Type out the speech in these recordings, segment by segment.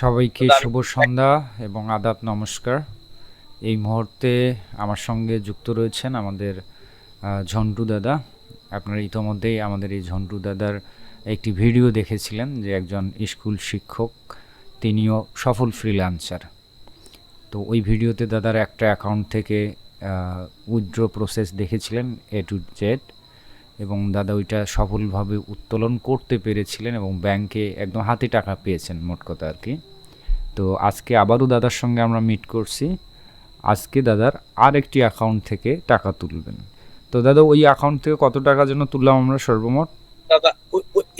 সবাইকে শুভ সন্ধ্যা এবং আদাব নমস্কার। এই মুহূর্তে আমার সঙ্গে যুক্ত রয়েছেন আমাদের ঝন্টু দাদা। আপনারা ইতোমধ্যেই আমাদের এই ঝন্টু দাদার একটি ভিডিও দেখেছিলেন যে একজন স্কুল শিক্ষক তিনিও সফল ফ্রিল্যান্সার তো ওই ভিডিওতে দাদার একটা অ্যাকাউন্ট থেকে উইথড্র প্রসেস দেখেছিলেন এ টু জেড এবং দাদা ওইটা সফলভাবে উত্তোলন করতে পেরেছিলেন এবং ব্যাংকে একদম হাতে টাকা পেয়েছেন মোট কথা আর কি। তো আজকে আবারও দাদার সঙ্গে আমরা মিট করছি। আজকে দাদার আর একটি অ্যাকাউন্ট থেকে টাকা তুলবেন। তো দাদা ওই অ্যাকাউন্ট থেকে কত টাকা যেন তুললাম আমরা সর্বমোট? দাদা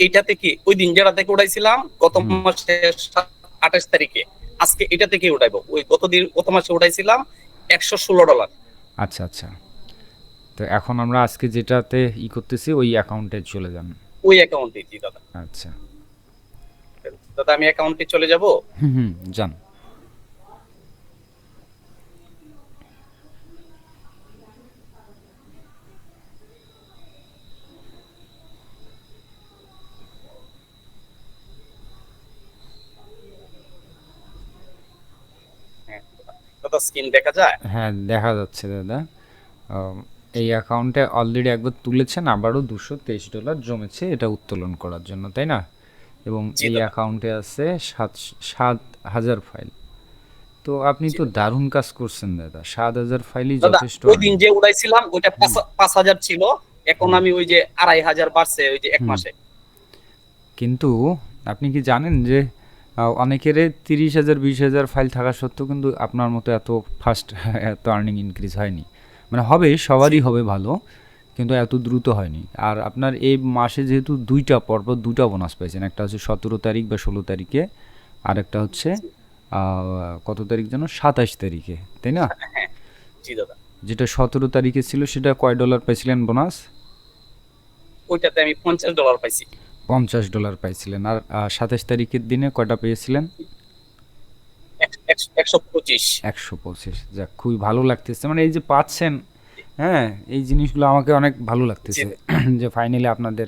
এইটা থেকে ওই দিন যেটা থেকে উঠাইছিলাম গত। মাসের আঠাশ তারিখে আজকে এটা থেকে উঠাইবো। ওই গত দিন গত মাসে উঠাইছিলাম একশো ষোলো ডলার। আচ্ছা আচ্ছা। তো এখন আমরা আজকে যেটাতে ই করতেছি ওই অ্যাকাউন্টে চলে যান। ওই অ্যাকাউন্টে জি দাদা। আচ্ছা। দাদা আমি অ্যাকাউন্টে চলে যাব? হুম হুম যান। দাদা স্ক্রিন দেখা যায়? হ্যাঁ দেখা যাচ্ছে দাদা। এই অ্যাকাউন্টে অলরেডি একবার তুলেছেন আবারও দুশো তেইশ ডলার জমেছে এটা উত্তোলন করার জন্য তাই না? এবং এই অ্যাকাউন্টে আছে সাত সাত হাজার ফাইল তো আপনি তো দারুণ কাজ করছেন দাদা সাত হাজার ফাইলই যথেষ্ট ওই দিন যে উঠাইছিলাম ওইটা পাঁচ হাজার ছিল এখন আমি ওই যে আড়াই হাজার বাড়ছে ওই যে এক মাসে। কিন্তু আপনি কি জানেন যে অনেকের তিরিশ হাজার বিশ হাজার ফাইল থাকা সত্ত্বেও কিন্তু আপনার মতো এত ফাস্ট এত আর্নিং ইনক্রিজ হয়নি। মানে হবে সবারই হবে ভালো কিন্তু এত দ্রুত হয়নি। আর আপনার এই মাসে যেহেতু দুইটা পরপর দুটা বোনাস পেয়েছেন একটা হচ্ছে সতেরো তারিখ বা ষোলো তারিখে আর একটা হচ্ছে কত তারিখ যেন? সাতাশ তারিখে তাই না? জি দাদা। যেটা সতেরো তারিখে ছিল সেটা কয় ডলার পেয়েছিলেন বোনাস ওইটাতে আমি পঞ্চাশ ডলার পাইছি। পঞ্চাশ ডলার পাইছিলেন আর সাতাশ তারিখের দিনে কয়টা পেয়েছিলেন? একশো পঁচিশ। একশো পঁচিশ যাক খুবই ভালো লাগতেছে। মানে এই যে পাচ্ছেন হ্যাঁ এই জিনিসগুলো আমাকে অনেক ভালো লাগতেছে যে ফাইনালি আপনাদের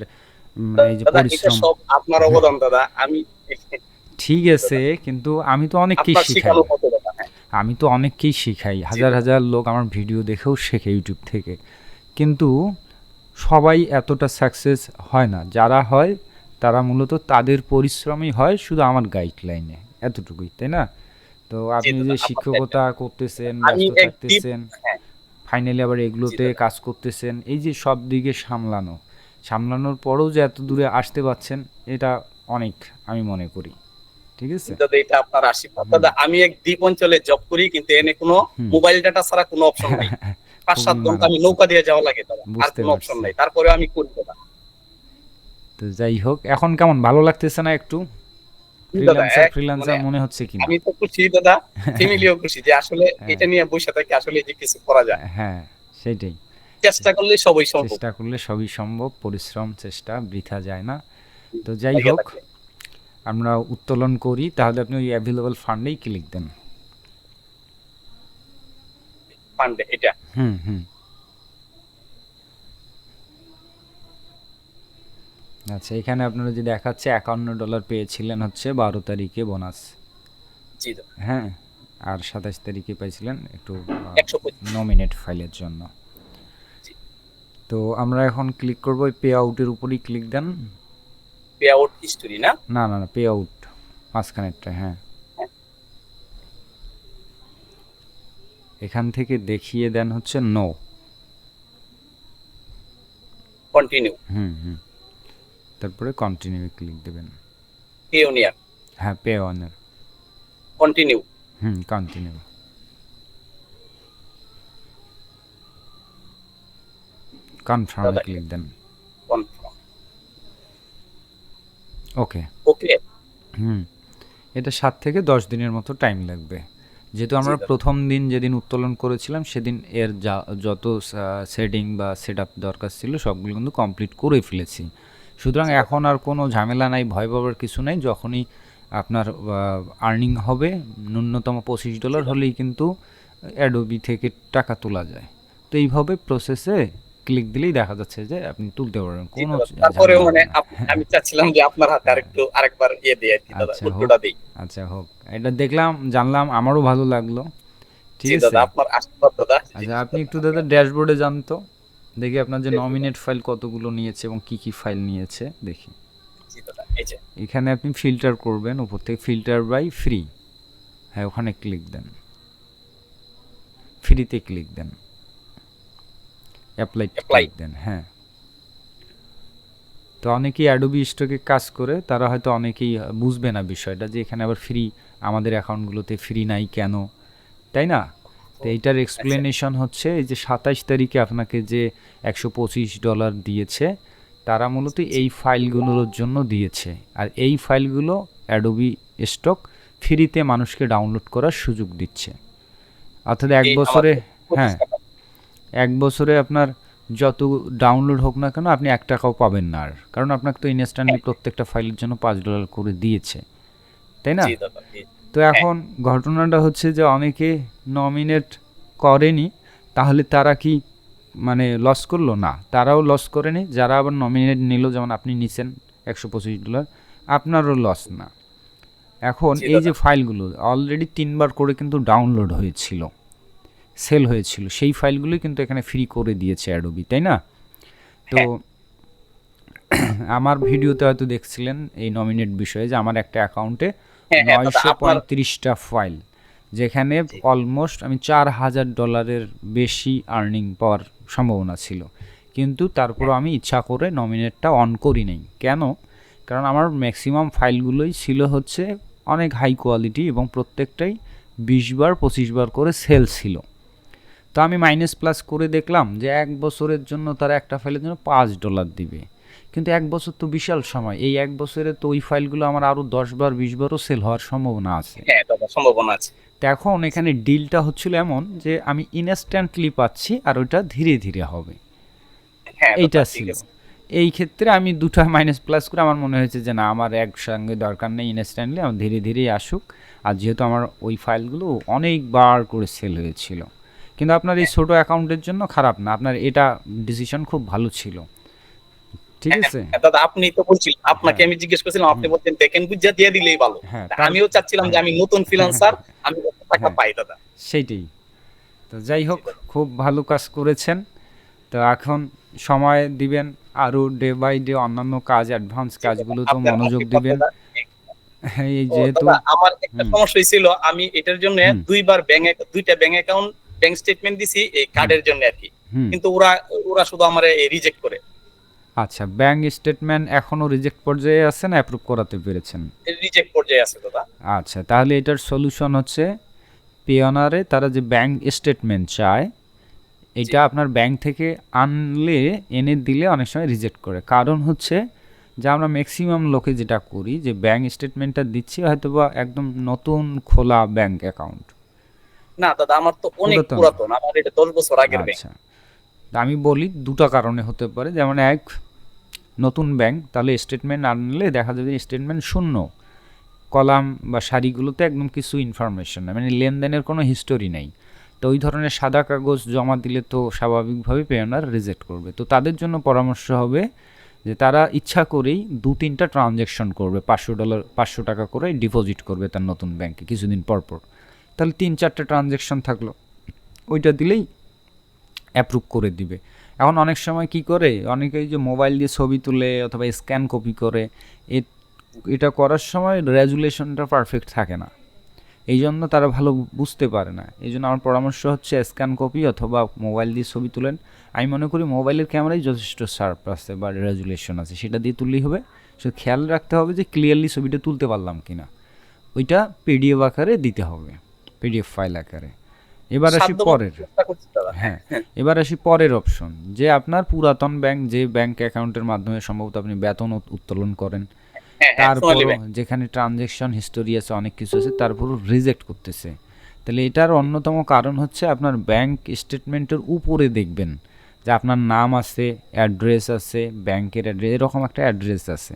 এই যে পরিশ্রম। সব আপনার অবদান দাদা। আমি ঠিক আছে কিন্তু আমি তো অনেককেই শিখাই। হ্যাঁ। আমি তো অনেককেই শিখাই। হাজার হাজার লোক আমার ভিডিও দেখেও শেখে ইউটিউব থেকে। কিন্তু সবাই এতটা সাকসেস হয় না। যারা হয় তারা মূলত তাদের পরিশ্রমই হয় শুধু আমার গাইডলাইনে এতটুকুই তাই না? তো আপনি যে শিক্ষকতা করতেছেন ব্যস্ত থাকতেছেন হ্যাঁ। ফাইনালি আবার এগুলোতে কাজ করতেছেন এই যে সব দিকে সামলানো সামলানোর পরেও যে এত দূরে আসতে পারছেন এটা অনেক আমি মনে করি ঠিক আছে? দাদা এটা আপনার আশীর্বাদ। দাদা আমি এক দ্বীপ অঞ্চলে জব করি কিন্তু এনে কোনো মোবাইল ডাটা ছাড়া কোনো অপশন নাই। পাঁচ সাত ঘণ্টা আমি নৌকা দিয়ে যাওয়া লাগে দাদা। আর কোনো অপশন নাই। তারপরে আমি করি দাদা। তো যাই হোক এখন কেমন? ভালো লাগতেছে না একটু? ফ্রিল্যান্সার ফ্রিল্যান্সার মানে মনে হচ্ছে কি আমি তো খুশি দাদা ফ্যামিলিও খুশি যে আসলে হ্যাঁ। এটা নিয়ে বসে থেকে আসলে যে কিছু করা যায়। হ্যাঁ সেটাই। চেষ্টা করলে সবই সম্ভব। চেষ্টা করলে সবই সম্ভব পরিশ্রম চেষ্টা বৃথা যায় না। তো যাই হোক আমরা উত্তোলন করি তাহলে আপনি ওই অ্যাভেলেবল ফান্ডেই ক্লিক দেন। ফান্ডে এটা। হুম হুম। আচ্ছা এখানে আপনারা যে দেখাচ্ছে একান্ন ডলার পেয়েছিলেন হচ্ছে বারো তারিখে বোনাস। জি হ্যাঁ আর সাতাশ তারিখে পাইছিলেন একটু নমিনেট ফাইলের জন্য। তো আমরা এখন ক্লিক করব ওই পে আউটের উপরেই ক্লিক দেন। পে আউট হিস্টোরি না? না না না পে আউট মাঝখানেরটা হ্যাঁ। এখান থেকে দেখিয়ে দেন হচ্ছে নো কন্টিনিউ হুম হুম। তারপরে কন্টিনিউ ক্লিক দেবেন। পিওনিয়ার হ্যাঁ পে অনের কন্টিনিউ হুম কন্টিনিউ কনফার্মে ক্লিক দেন। কনফার্ম ওকে ওকে হুম এটা সাত থেকে দশ দিনের মতো টাইম লাগবে। যেহেতু আমরা প্রথম দিন যেদিন উত্তোলন করেছিলাম সেদিন এর যা যত সেটিং বা সেট আপ দরকার ছিল সবগুলো কিন্তু কমপ্লিট করে ফেলেছি। সুতরাং এখন আর কোনো ঝামেলা নাই ভয় পাবার কিছু নাই। যখনই আপনার আর্নিং হবে ন্যূনতম পঁচিশ ডলার হলেই কিন্তু অ্যাডোবি থেকে টাকা তোলা যায়। তো এইভাবে প্রসেসে ক্লিক দিলেই দেখা যাচ্ছে যে আপনি তুলতে পারবেন। কোনো। মানে। আপ- আমি চাচ্ছিলাম যে আপনার হাতে আরেকটু আরেকবার ইয়ে দিয়ে দিই দাদা আচ্ছা, উত্তরটা দিই। আচ্ছা হোক। এটা দেখলাম জানলাম আমারও ভালো লাগল। ঠিক আছে? দাদা আপনার আশীর্বাদ দাদা। আচ্ছা আপনি একটু দাদা ড্যাশবোর্ডে জানতো দেখি আপনার যে নমিনেট ফাইল কতগুলো নিয়েছে এবং কি কি ফাইল নিয়েছে দেখি। এখানে আপনি ফিল্টার করবেন উপর থেকে ফিল্টার বাই ফ্রি হ্যাঁ ওখানে ক্লিক দেন। ফ্রিতে ক্লিক দেন। অ্যাপ্লাই ক্লিক দেন হ্যাঁ। তো অনেকেই অ্যাডোবি স্টকে কাজ করে তারা হয়তো অনেকেই বুঝবে না বিষয়টা যে এখানে আবার ফ্রি আমাদের অ্যাকাউন্টগুলোতে ফ্রি নাই কেন? তাই না? তো এইটার এক্সপ্লেনেশন হচ্ছে এই যে সাতাইশ তারিখে আপনাকে যে একশো পঁচিশ ডলার দিয়েছে তারা মূলত এই ফাইলগুলোর জন্য দিয়েছে। আর এই ফাইলগুলো অ্যাডোবি স্টক ফ্রিতে মানুষকে ডাউনলোড করার সুযোগ দিচ্ছে। অর্থাৎ এক বছরে হ্যাঁ এক বছরে আপনার যত ডাউনলোড হোক না কেন আপনি এক টাকাও পাবেন না আর। কারণ আপনাকে তো ইনস্ট্যান্টলি প্রত্যেকটা ফাইলের জন্য পাঁচ ডলার করে দিয়েছে। তাই না। তো এখন ঘটনাটা হচ্ছে যে অনেকে নমিনেট করেনি তাহলে তারা কি মানে লস করল? না তারাও লস করেনি। যারা আবার নমিনেট নিল যেমন আপনি নিছেন একশো পঁচিশ ডলার আপনারও লস না। এখন এই যে ফাইলগুলো অলরেডি তিনবার করে কিন্তু ডাউনলোড হয়েছিল সেল হয়েছিল। সেই ফাইলগুলোই কিন্তু এখানে ফ্রি করে দিয়েছে অ্যাডোবি তাই না? তো আমার ভিডিওতে হয়তো দেখছিলেন এই নমিনেট বিষয়ে যে আমার একটা অ্যাকাউন্টে হ্যাঁ, হ্যাঁ, নয়শো আপনার- পঁয়ত্রিশটা ফাইল যেখানে অলমোস্ট আমি চার হাজার ডলারের বেশি আর্নিং পাওয়ার সম্ভাবনা ছিল। কিন্তু তারপরও আমি ইচ্ছা করে নমিনেটটা অন করি নাই। কেন? কারণ আমার ম্যাক্সিমাম ফাইলগুলোই ছিল হচ্ছে অনেক হাই কোয়ালিটি এবং প্রত্যেকটাই বিশ বার পঁচিশ বার করে সেল ছিল। তো আমি মাইনাস প্লাস করে দেখলাম যে এক বছরের জন্য তারা একটা ফাইলের জন্য পাঁচ ডলার দিবে। কিন্তু এক বছর তো বিশাল সময়। এই এক বছরে তো ওই ফাইলগুলো আমার আরও দশ বার বিশ বারও সেল হওয়ার সম্ভাবনা আছে। হ্যাঁ দাদা সম্ভাবনা আছে। এখন এখানে ডিলটা হচ্ছিল এমন যে আমি ইনস্ট্যান্টলি পাচ্ছি আর ওইটা ধীরে ধীরে হবে। হ্যাঁ এইটা ছিল। এই ক্ষেত্রে আমি দুটা মাইনাস প্লাস করে আমার মনে হয়েছে যে না আমার একসঙ্গে দরকার নেই ইনস্ট্যান্টলি আমার ধীরে ধীরেই আসুক। আর যেহেতু আমার ওই ফাইলগুলো অনেকবার করে সেল হয়েছিল। কিন্তু আপনার এই ছোটো অ্যাকাউন্টের জন্য খারাপ না। আপনার এটা ডিসিশন খুব ভালো ছিল। ঠিক আছে? হ্যাঁ, দাদা আপনি তো বলছিলেন আপনাকে আমি জিজ্ঞেস করছিলাম আপনি বলছেন দেখেন বুঝা দিয়ে দিলেই ভালো। হ্যাঁ আমিও চাচ্ছিলাম যে আমি নতুন ফ্রিল্যান্সার আমি টাকা হ্যাঁ। পাই দাদা? সেইটাই। তো যাই হোক খুব ভালো কাজ করেছেন। তো এখন সময় দিবেন আরও ডে বাই ডে অন্যান্য কাজ অ্যাডভান্স কাজগুলো তো মনোযোগ দিবেন। এই যেহেতু আমার একটা সমস্যা হয়েছিল আমি এটার জন্য দুইবার ব্যাংক দুইটা ব্যাংক অ্যাকাউন্ট ব্যাংক স্টেটমেন্ট দিছি এই কার্ডের জন্য আর কি। কিন্তু ওরা ওরা শুধু আমার রিজেক্ট করে। আচ্ছা ব্যাংক স্টেটমেন্ট এখনও রিজেক্ট পর্যায়ে আছে না অ্যাপ্রুভ করাতে পেরেছেন? রিজেক্ট পর্যায়ে আছে দাদা। আচ্ছা তাহলে এটার সলিউশন হচ্ছে পেওনারে তারা যে ব্যাংক স্টেটমেন্ট চায় এটা আপনার ব্যাংক থেকে আনলে এনে দিলে অনেক সময় রিজেক্ট করে। কারণ হচ্ছে যে আমরা ম্যাক্সিমাম লোকে যেটা করি যে ব্যাংক স্টেটমেন্টটা দিচ্ছি হয়তো বা একদম নতুন খোলা ব্যাংক অ্যাকাউন্ট না দাদা আমার তো অনেক পুরাতন। আমার এটা দশ বছর আগের ব্যাংক আচ্ছা আমি বলি দুটো কারণে হতে পারে। যেমন এক নতুন ব্যাংক তাহলে স্টেটমেন্ট আনলে দেখা যাবে স্টেটমেন্ট শূন্য। কলাম বা সারিগুলোতে একদম কিছু ইনফরমেশন নেই মানে লেনদেনের কোনো হিস্টোরি নেই। তো ওই ধরনের সাদা কাগজ জমা দিলে তো স্বাভাবিকভাবে পেওনার রিজেক্ট করবে। তো তাদের জন্য পরামর্শ হবে যে তারা ইচ্ছা করেই দু তিনটা ট্রানজ্যাকশন করবে, পাঁচশো ডলার পাঁচশো টাকা করে ডিপোজিট করবে তার নতুন ব্যাংকে কিছুদিন পর পর। তাহলে তিন চারটে ট্রানজ্যাকশন থাকল। ওইটা দিলেই অ্যাপ্রুভ করে দিবে। এখন অনেক সময় কি করে? অনেকেই যে মোবাইল দিয়ে ছবি তুলে অথবা স্ক্যান কপি করে এটা করার সময় রেজুলেশনটা পারফেক্ট থাকে না। এই জন্য তারা ভালো বুঝতে পারে না। এই জন্য আমার পরামর্শ হচ্ছে স্ক্যান কপি অথবা মোবাইল দিয়ে ছবি তুলেন। আমি মনে করি মোবাইলের ক্যামেরায় যথেষ্ট শার্প আছে বা রেজুলেশন আছে। সেটা দিয়ে তুললেই হবে। সে খেয়াল রাখতে হবে যে ক্লিয়ারলি ছবিটা তুলতে পারলাম কি না ওইটা পিডিএফ আকারে দিতে হবে। পিডিএফ ফাইল আকারে। এবার আসি পরের। হ্যাঁ এবার আসি পরের অপশন যে আপনার পুরাতন ব্যাংক যে ব্যাংক অ্যাকাউন্টের মাধ্যমে সম্ভবত আপনি বেতন উত্তোলন করেন হ্যাঁ হ্যাঁ তারপর যেখানে ট্রানজেকশন হিস্টোরি আছে অনেক কিছু আছে তারপরও রিজেক্ট করতেছে। তাহলে এটার অন্যতম কারণ হচ্ছে আপনার ব্যাংক স্টেটমেন্টের উপরে দেখবেন যে আপনার নাম আছে অ্যাড্রেস আছে ব্যাংকের অ্যাড্রেস এরকম একটা অ্যাড্রেস আছে।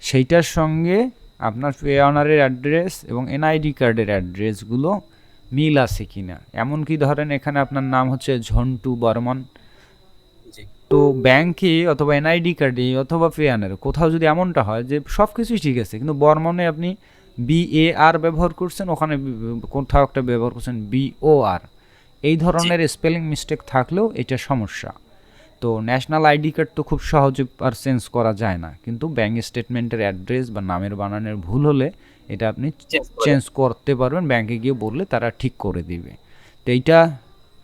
সেইটার সঙ্গে আপনার পে অনারের অ্যাড্রেস এবং এনআইডি কার্ডের অ্যাড্রেসগুলো মিল আছে কি না এমনকি ধরেন এখানে আপনার নাম হচ্ছে ঝন্টু বর্মন। তো ব্যাংকে অথবা এনআইডি কার্ডে অথবা পেয়ানের কোথাও যদি এমনটা হয় যে সব কিছুই ঠিক আছে কিন্তু বর্মনে আপনি বি এ বিএআর ব্যবহার করছেন ওখানে কোথাও একটা ব্যবহার করছেন বি ও বিওআর এই ধরনের স্পেলিং মিস্টেক থাকলেও এটা সমস্যা। তো ন্যাশনাল আইডি কার্ড তো খুব সহজে আর চেঞ্জ করা যায় না। কিন্তু ব্যাঙ্ক স্টেটমেন্টের অ্যাড্রেস বা নামের বানানের ভুল হলে এটা আপনি চেঞ্জ করতে পারবেন ব্যাংকে গিয়ে বললে তারা ঠিক করে দিবে। তো এইটা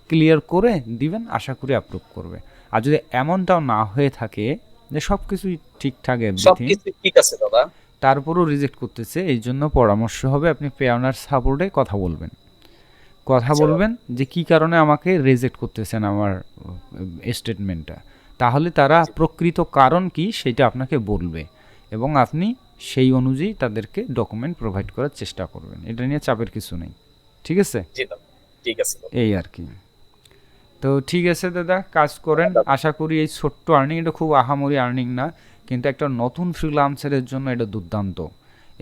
ক্লিয়ার করে দিবেন আশা করি অ্যাপ্রুভ করবে। আর যদি এমনটাও না হয়ে থাকে যে সব কিছুই ঠিকঠাক ঠিক আছে দাদা। তারপরও রিজেক্ট করতেছে এই জন্য পরামর্শ হবে আপনি পেওনার সাপোর্টে কথা বলবেন। কথা আচ্ছা। বলবেন যে কি কারণে আমাকে রিজেক্ট করতেছেন আমার স্টেটমেন্টটা তাহলে তারা প্রকৃত কারণ কি সেটা আপনাকে বলবে। এবং আপনি সেই অনুযায়ী তাদেরকে ডকুমেন্ট প্রোভাইড করার চেষ্টা করবেন। এটা নিয়ে চাপের কিছু নেই। ঠিক আছে? ঠিক আছে এই আর কি। তো ঠিক আছে দাদা কাজ করেন। আশা করি এই ছোট্ট আর্নিং এটা খুব আহামরি আর্নিং না কিন্তু একটা নতুন ফ্রিলান্সারের জন্য এটা দুর্দান্ত।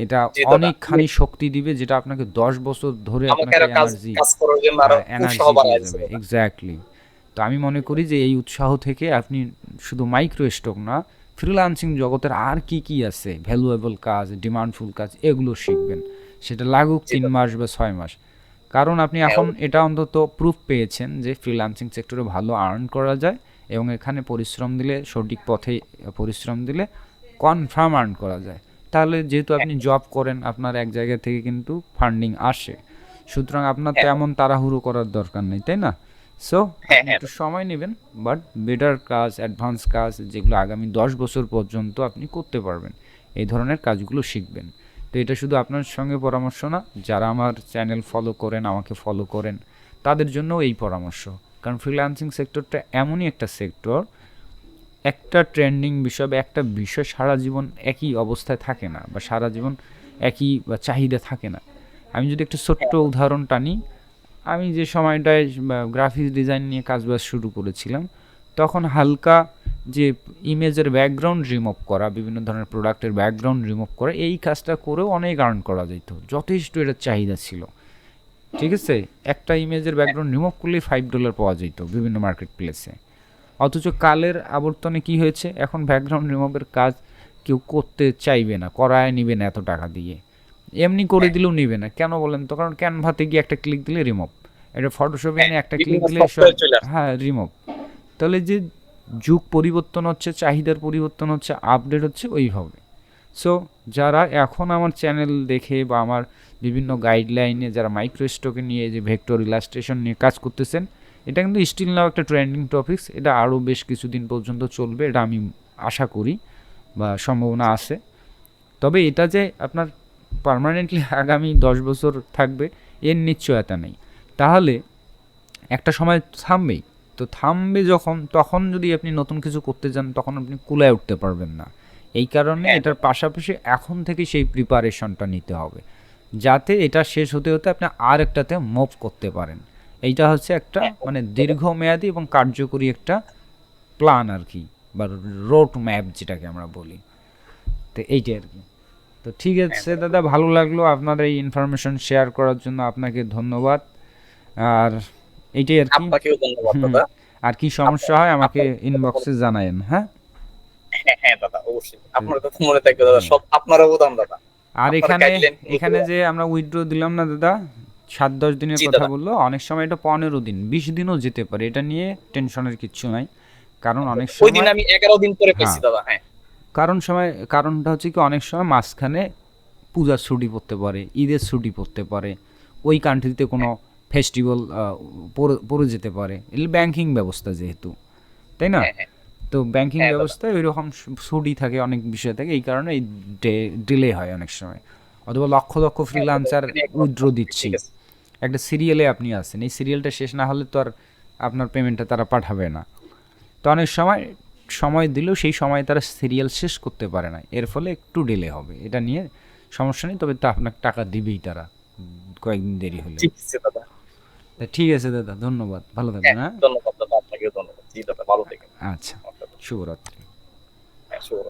এটা অনেকখানি শক্তি দিবে যেটা আপনাকে দশ বছর ধরে আপনাকে এনার্জি। এক্স্যাক্টলি তো আমি মনে করি যে এই উৎসাহ থেকে আপনি শুধু মাইক্রো স্টক না ফ্রিলান্সিং জগতের আর কি কি আছে? ভ্যালুয়েবল কাজ ডিমান্ডফুল কাজ এগুলো শিখবেন। সেটা লাগুক তিন মাস বা ছয় মাস। কারণ আপনি হ্যাঁ, এখন এটা অন্তত প্রুফ পেয়েছেন যে ফ্রিলান্সিং সেক্টরে ভালো আর্ন করা যায় এবং এখানে পরিশ্রম দিলে সঠিক পথে পরিশ্রম দিলে কনফার্ম আর্ন করা যায়। তাহলে যেহেতু আপনি জব করেন আপনার এক জায়গা থেকে কিন্তু ফান্ডিং আসে। সুতরাং আপনার হ্যাঁ। তেমন তাড়াহুড়ো করার দরকার নেই তাই না? সো হ্যাঁ, হ্যাঁ। একটু সময় নেবেন বাট বেটার কাজ অ্যাডভান্স কাজ যেগুলো আগামী দশ বছর পর্যন্ত আপনি করতে পারবেন এই ধরনের কাজগুলো শিখবেন। তো এটা শুধু আপনার সঙ্গে পরামর্শ না যারা আমার চ্যানেল ফলো করেন আমাকে ফলো করেন তাদের জন্য এই পরামর্শ। কারণ ফ্রিল্যান্সিং সেক্টরটা এমনই একটা সেক্টর একটা ট্রেন্ডিং বিষয় বা একটা বিষয় সারা জীবন একই অবস্থায় থাকে না বা সারা জীবন একই বা চাহিদা থাকে না। আমি যদি একটা ছোট্ট উদাহরণ টানি আমি যে সময়টায় গ্রাফিক্স ডিজাইন নিয়ে কাজবাজ শুরু করেছিলাম তখন হালকা যে ইমেজের ব্যাকগ্রাউন্ড রিমুভ করা বিভিন্ন ধরনের প্রোডাক্টের ব্যাকগ্রাউন্ড রিমুভ করা এই কাজটা করেও অনেক আর্ন করা যেত যথেষ্ট এটার চাহিদা ছিল। ঠিক আছে? একটা ইমেজের ব্যাকগ্রাউন্ড রিমুভ করলেই ফাইভ ডলার পাওয়া যেত বিভিন্ন মার্কেট প্লেসে অথচ কালের আবর্তনে কি হয়েছে? এখন ব্যাকগ্রাউন্ড রিমুভের কাজ কেউ করতে চাইবে না করায় নিবে না এত টাকা দিয়ে। এমনি করে দিলেও নিবে না। কেন বলেন তো? কারণ ক্যানভাতে গিয়ে একটা ক্লিক দিলে রিমুভ এটা ফটোশপে এনে একটা ক্লিক দিলে। হ্যাঁ রিমুভ তাহলে যে যুগ পরিবর্তন হচ্ছে চাহিদার পরিবর্তন হচ্ছে আপডেট হচ্ছে ওইভাবে। সো যারা এখন আমার চ্যানেল দেখে বা আমার বিভিন্ন গাইডলাইনে যারা মাইক্রো স্টকে নিয়ে যে ভেক্টর ইলাস্ট্রেশন নিয়ে কাজ করতেছেন এটা কিন্তু স্টিল নাও একটা ট্রেন্ডিং টপিকস এটা আরও বেশ কিছুদিন পর্যন্ত চলবে এটা আমি আশা করি বা সম্ভাবনা আছে। তবে এটা যে আপনার পার্মানেন্টলি আগামী দশ বছর থাকবে এর নিশ্চয়তা নেই। তাহলে একটা সময় থামবেই। তো থামবে যখন তখন যদি আপনি নতুন কিছু করতে যান তখন আপনি কুলায় উঠতে পারবেন না। এই কারণে হ্যাঁ। এটার পাশাপাশি এখন থেকে সেই প্রিপারেশনটা নিতে হবে। যাতে এটা শেষ হতে হতে আপনি আর একটাতে মুভ করতে পারেন। এইটা হচ্ছে একটা মানে দীর্ঘমেয়াদী এবং কার্যকরী একটা প্ল্যান আর কি বা রোড ম্যাপ যেটাকে আমরা বলি। তো এইটাই আর কি তো ঠিক আছে দাদা ভালো লাগল আপনার এই ইনফরমেশন শেয়ার করার জন্য। আপনাকে ধন্যবাদ। আর এইটাই আর কি। আর কি সমস্যা হয় আমাকে ইনবক্সে জানায়েন হ্যাঁ? হ্যাঁ হ্যাঁ দাদা অবশ্যই। আপনার কথা মনে থাকবে দাদা। সব আপনার অবদান দাদা। আর এখানে এখানে যে আমরা উইথড্র দিলাম না দাদা সাত দশ দিনের কথা বলল অনেক সময় এটা পনেরো দিন বিশ দিনও যেতে পারে। এটা নিয়ে টেনশনের কিচ্ছু নাই। কারণ অনেক ওই দিন সময় আমি এগারো দিন পরে পেয়েছি হ্যাঁ। দাদা হ্যাঁ। কারণ সময় কারণটা হচ্ছে কি অনেক সময় মাঝখানে পূজার ছুটি পড়তে পারে ঈদের ছুটি পড়তে পারে। ওই কান্ট্রিতে কোনো ফেস্টিভ্যাল পড়ে যেতে পারে। এগুলো ব্যাংকিং ব্যবস্থা যেহেতু তাই না? হ্যাঁ, হ্যাঁ। তো ব্যাংকিং হ্যাঁ, ব্যবস্থায় ওই রকম ছুটি থাকে অনেক বিষয় থাকে এই কারণে এই ডিলে হয় অনেক সময়। অথবা লক্ষ লক্ষ ফ্রিলান্সার আপনি একদম উইথড্র দিচ্ছি। একটা সিরিয়ালে আপনি আছেন এই সিরিয়ালটা শেষ না হলে তো আর আপনার পেমেন্টটা তারা পাঠাবে না। তো অনেক সময় সময় দিলেও সেই সময় তারা সিরিয়াল শেষ করতে পারে না। এর ফলে একটু ডিলে হবে। এটা নিয়ে সমস্যা নেই তবে তা আপনাকে টাকা দিবেই তারা কয়েকদিন দেরি হলে ঠিক আছে দাদা ধন্যবাদ। ভালো হ্যাঁ থাকবেন হ্যাঁ ধন্যবাদ দাদা আপনাকেও ধন্যবাদ। জি দাদা ভালো থেকেন আচ্ছা শুভরাত্রি। শুভরাত্রি। শুভ